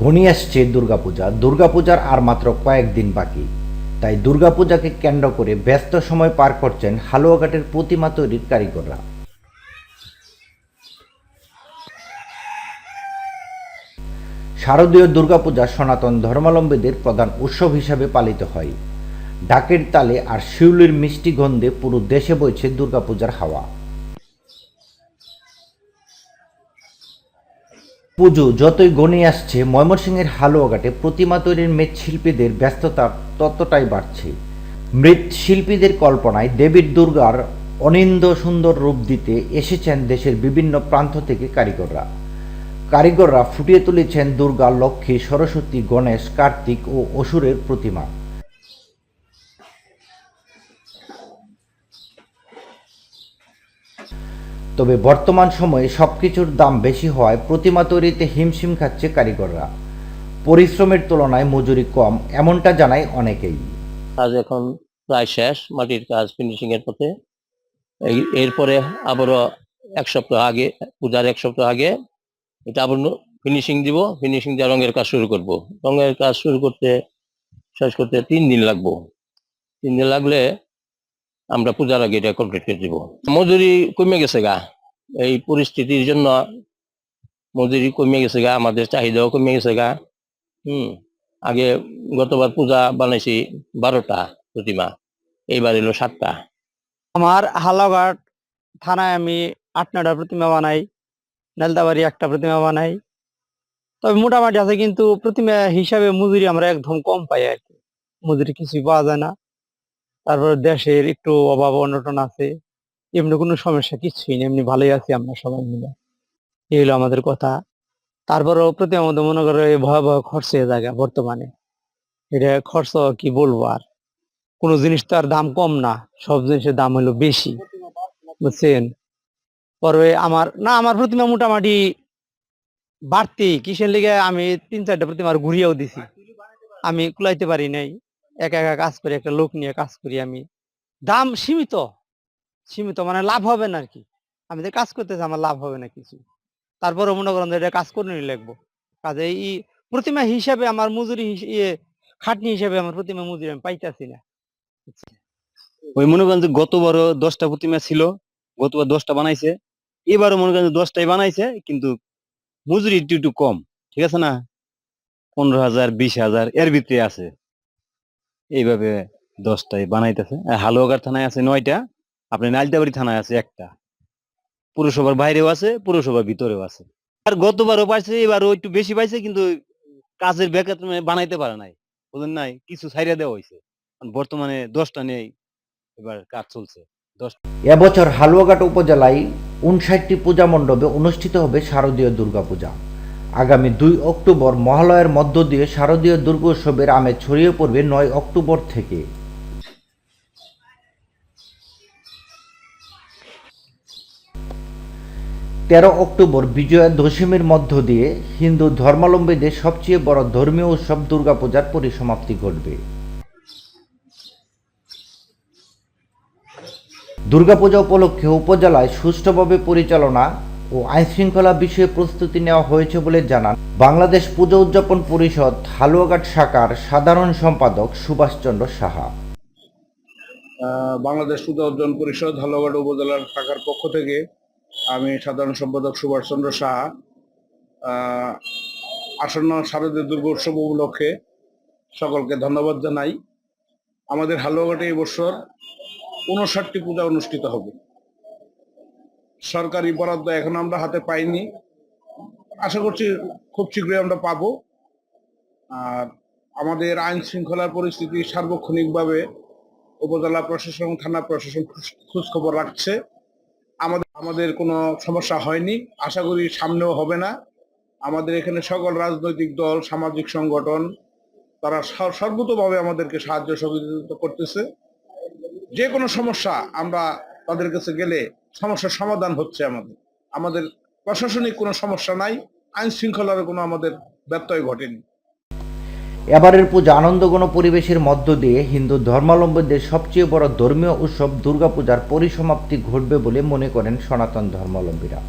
ঘনিয়ে আসছে দুর্গাপূজা। দুর্গাপূজার আর মাত্র কয়েকদিন বাকি। তাই দুর্গাপূজাকে কেন্দ্র করে ব্যস্ত সময় পার করছেন হালুয়াঘাটের প্রতিমা তৈরির কারিগররা। শারদীয় দুর্গাপূজা সনাতন ধর্মাবলম্বীদের প্রধান উৎসব হিসাবে পালিত হয়। ডাকের তালে আর শিউলির মিষ্টি গন্ধে পুরো দেশে বইছে দুর্গাপূজার হাওয়া। পুজো যতই গণিয়ে আসছে, ময়মনসিংহের হালুয়াঘাটে প্রতিমা তৈরির মৃৎশিল্পীদের ব্যস্ততা ততটাই বাড়ছে। মৃৎশিল্পীদের কল্পনায় দেবীর দুর্গার অনিন্দ সুন্দর রূপ দিতে এসেছেন দেশের বিভিন্ন প্রান্ত থেকে কারিগররা। কারিগররা ফুটিয়ে তুলেছেন দুর্গা, লক্ষ্মী, সরস্বতী, গণেশ, কার্তিক ও অসুরের প্রতিমা। তবে বর্তমান সময়ে সব কিছুর দাম বেশি হওয়ায় প্রতিমা তৈরিতে হিমশিম খাচ্ছে কারিগররা। পরিশ্রমের তুলনায় মজুরি কম, এমনটা জানায় অনেকেই। কাজ এখন প্রায় শেষ, মাটির কাজ ফিনিশিং এর পথে। এরপরে আবারও এক সপ্তাহ আগে, পূজার এক সপ্তাহ আগে এটা আবার ফিনিশিং দিব ফিনিশিং দিয়ে রঙের কাজ শুরু করব। রঙের কাজ শুরু করতে, শেষ করতে তিন দিন লাগবো। তিন দিন লাগলে আমরা পূজার আগে এটা কমপ্লিট করে দিব। মজুরি কমে গেছে গা। এই পরিস্থিতির জন্য মজুরি কমে গেছে গা, আমাদের চাহিদাও কমে গেছে গা। হুম, আগে গতবার পূজা বানাইছি বারোটা প্রতিমা, এইবার এলো সাতটা। আমার হালাঘাট থানায় আমি আট নয়টা প্রতিমা বানাই, নেলদাবাড়ি একটা প্রতিমা বানাই। তবে মোটামুটি আছে কিন্তু প্রতিমা হিসাবে মজুরি আমরা একদম কম পাই আর কি। মজুরি কিছুই পাওয়া যায় না। তারপর দেশের একটু অভাব, অনটন আছে, এমনি কোনো সমস্যা কিছুই নেই, এমনি ভালোই আছি আমরা সবাই মিলে। এই হলো আমাদের কথা। তারপরেও প্রতিমা মধ্যে মনে করো এই ভয়াবহ খরচ হয়ে যায় বর্তমানে। এটা খরচ কি বলব আর? কোনো জিনিস তো আর দাম কম না, সব জিনিসের দাম হলো বেশি, বুঝছেন? পরে আমার, না, আমার প্রতিমা মোটামুটি বাড়তি, কিসের লিগে আমি তিন চারটা প্রতিমা ঘুরিয়েও দিছি। আমি কুলাইতে পারি নাই। একা একা কাজ করি, একটা লোক নিয়ে কাজ করি আমি। দাম সীমিত সীমিত মানে লাভ হবে না আর কি আমি যে কাজ করতেছি, আমার লাভ হবে না কিছু। তারপরে মনে করেন যে এটা কাজ করে নিয়ে লাগবো। কাজে এই প্রতিমা হিসাবে আমার মজুরি ইয়ে খাটনি হিসাবে আমার প্রতিমা মজুরি আমি পাইতেছি না। ওই মনে করেন যে গতবারও দশটা প্রতিমা ছিল, গতবার দশটা বানাইছে। এবারও মনে করেন দশটাই বানাইছে, কিন্তু মজুরি একটু একটু কম। ঠিক আছে না? পনেরো হাজার, বিশ হাজার এর ভিতরে আছে। এইভাবে দশটাই বানাইতেছে। হালুয়াঘাট থানায় আছে নয়টা আপনার নালতাবাড়ি থানায় আছে একটা। পুরসভার বাইরেও আছে, পুরসভার ভিতরেও আছে। আর গতবারও পাইছে, এবারও একটু বেশি পাইছে, কিন্তু কাজের বেকার বানাইতে পারে নাই। বুঝলেন নাই? কিছু ছাইরা দেওয়া হয়েছে বর্তমানে দশটা নেই এবার কাজ চলছে। এবছর হালুয়াঘাট উপজেলায় উনষাটটি পূজা মণ্ডপে অনুষ্ঠিত হবে শারদীয় দুর্গাপূজা। আগামী দুই অক্টোবর মহালয়ের মধ্য দিয়ে শারদীয় দুর্গোৎসবের আমেজ ছড়িয়ে পড়বে নয় অক্টোবর থেকে। তেরো অক্টোবর বিজয়া দশমীর মধ্য দিয়ে হিন্দু ধর্মাবলম্বীদের সবচেয়ে বড় ধর্মীয় উৎসব দুর্গাপূজার পরিসমাপ্তি ঘটবে। দুর্গাপূজা উপলক্ষে উপজেলায় সুষ্ঠুভাবে পরিচালনা ও আইনশৃঙ্খলা বিষয়ে প্রস্তুতি নেওয়া হয়েছে বলে জানান। বাংলাদেশ পূজা উদযাপন পরিষদ, হালুয়াঘাট শাখার সাধারণ সম্পাদক সুভাষচন্দ্র সাহা। বাংলাদেশ পূজা অর্জন পরিষদ, হালুয়াঘাট উপজেলার শাখার পক্ষ থেকে আমি সাধারণ সম্পাদক সুভাষচন্দ্র সাহা আসন্ন শারদীয় দুর্গোৎসব উপলক্ষে সকলকে ধন্যবাদ জানাই। আমাদের হালুয়াঘাটে এই বছর উনষাটটি পূজা অনুষ্ঠিত হবে। সরকারি বরাদ্দ এখন আমরা হাতে পাইনি। আশা করছি খুব শীঘ্রই আমরা পাবো। আর আমাদের আইন শৃঙ্খলার পরিস্থিতি সার্বক্ষণিকভাবে উপজেলা প্রশাসন, থানা প্রশাসন খোঁজ- খোঁজ রাখছে। আমাদের আমাদের কোনো সমস্যা হয়নি। আশা করি সামনেও হবে না। আমাদের এখানে সকল রাজনৈতিক দল, সামাজিক সংগঠন, তারা সর্বতোভাবে আমাদেরকে সাহায্য সহযোগিতা করতেছে। যে কোনো সমস্যা আমরা তাদের কাছে গেলে সমস্যার সমাধান হচ্ছে আমাদের। আমাদের প্রশাসনিক কোনো সমস্যা নাই, আইন শৃঙ্খলার কোনো আমাদের ব্যত্যয় ঘটেনি। এবারের পূজা আনন্দঘন পরিবেশের মধ্য দিয়ে হিন্দু ধর্মাবলম্বীদের সবচেয়ে বড় ধর্মীয় উৎসব দুর্গাপূজার পরিসমাপ্তি ঘটবে বলে মনে করেন সনাতন ধর্মাবলম্বীরা।